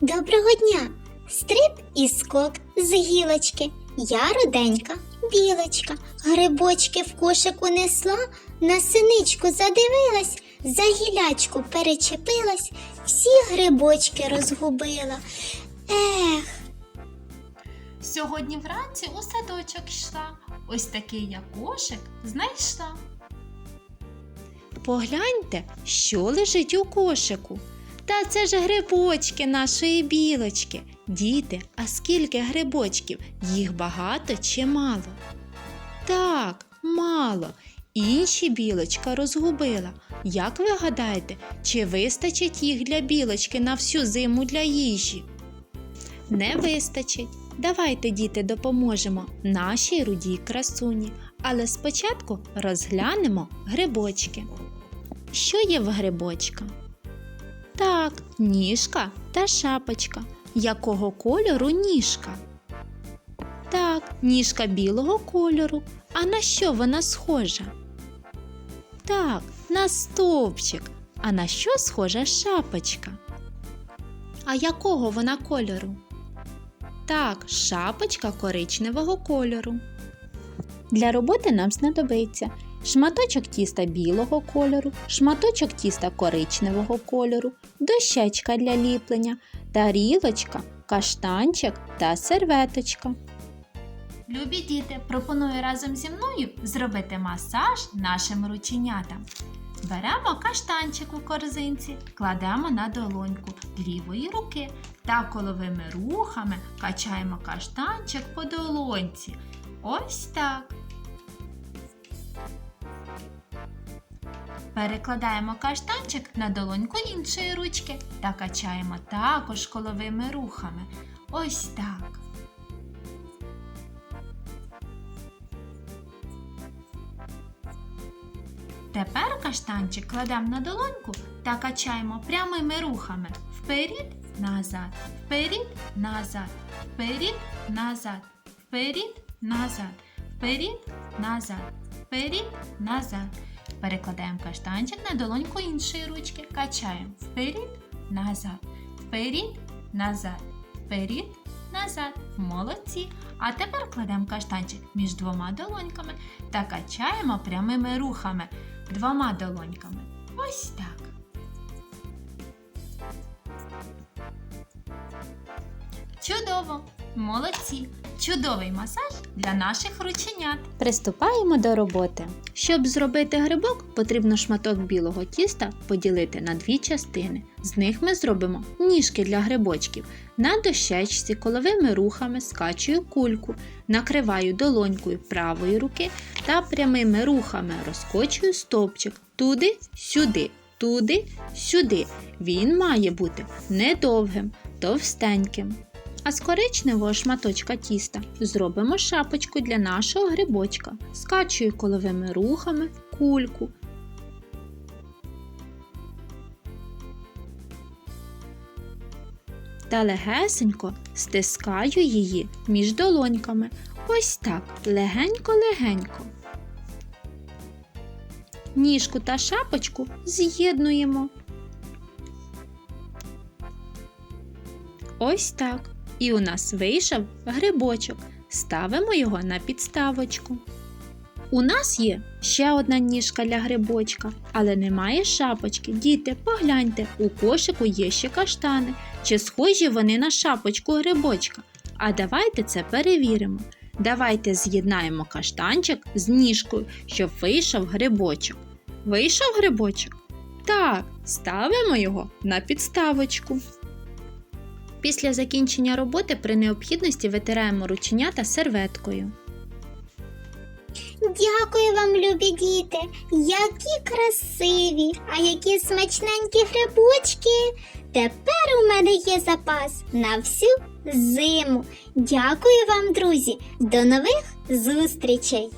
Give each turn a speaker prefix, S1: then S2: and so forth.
S1: Доброго дня! Стриб і скок з гілочки. Я руденька, білочка, грибочки в кошику несла, на синичку задивилась, за гілячку перечепилась, всі грибочки розгубила. Ех,
S2: Сьогодні вранці у садочок йшла. Ось такий я кошик знайшла.
S3: Погляньте, що лежить у кошику. Та це ж грибочки нашої білочки. Діти, а скільки грибочків? Їх багато чи мало? Так, мало. Інші білочка розгубила. Як ви гадаєте, чи вистачить їх для білочки на всю зиму для їжі? Не вистачить. Давайте, діти, допоможемо нашій рудій красуні. Але спочатку розглянемо грибочки. Що є в грибочка? Так, ніжка та шапочка. Якого кольору ніжка? Так, ніжка білого кольору. А на що вона схожа? Так, на стовпчик. А на що схожа шапочка? А якого вона кольору? Так, шапочка коричневого кольору. Для роботи нам знадобиться шматочок тіста білого кольору, шматочок тіста коричневого кольору, дощечка для ліплення, тарілочка, каштанчик та серветочка.
S2: Любі діти, пропоную разом зі мною зробити масаж нашим рученятам. Беремо каштанчик у корзинці, кладемо на долоньку лівої руки та коловими рухами качаємо каштанчик по долоньці. Ось так. Перекладаємо каштанчик на долоньку іншої ручки та качаємо також коловими рухами. Ось так. Тепер каштанчик кладемо на долоньку та качаємо прямими рухами вперед, назад, вперед, назад, вперед, назад, вперед, назад, вперед, назад, вперед, назад. Перекладаємо каштанчик на долоньку іншої ручки. Качаємо вперед, назад, вперед, назад, вперед, назад. Молодці. А тепер кладемо каштанчик між двома долоньками та качаємо прямими рухами двома долоньками. Ось так. Чудово! Молодці! Чудовий масаж для наших рученят.
S3: Приступаємо до роботи. Щоб зробити грибок, потрібно шматок білого тіста поділити на дві частини. З них ми зробимо ніжки для грибочків. На дощечці коловими рухами скачую кульку, накриваю долонькою правої руки та прямими рухами розкочую стовпчик туди, сюди, туди, сюди. Він має бути недовгим, товстеньким. А з коричневого шматочка тіста зробимо шапочку для нашого грибочка. Скачую коловими рухами кульку. Та легесенько стискаю її між долоньками. Ось так, легенько-легенько. Ніжку та шапочку з'єднуємо. Ось так. І у нас вийшов грибочок. Ставимо його на підставочку. У нас є ще одна ніжка для грибочка, але немає шапочки. Діти, погляньте, у кошику є ще каштани. Чи схожі вони на шапочку грибочка? А давайте це перевіримо. Давайте з'єднаємо каштанчик з ніжкою, щоб вийшов грибочок. Вийшов грибочок? Так, ставимо його на підставочку. Після закінчення роботи при необхідності витираємо рученята серветкою.
S1: дякую вам, любі діти! Які красиві, а які смачненькі грибочки! Тепер у мене є запас на всю зиму. Дякую вам, друзі! До нових зустрічей!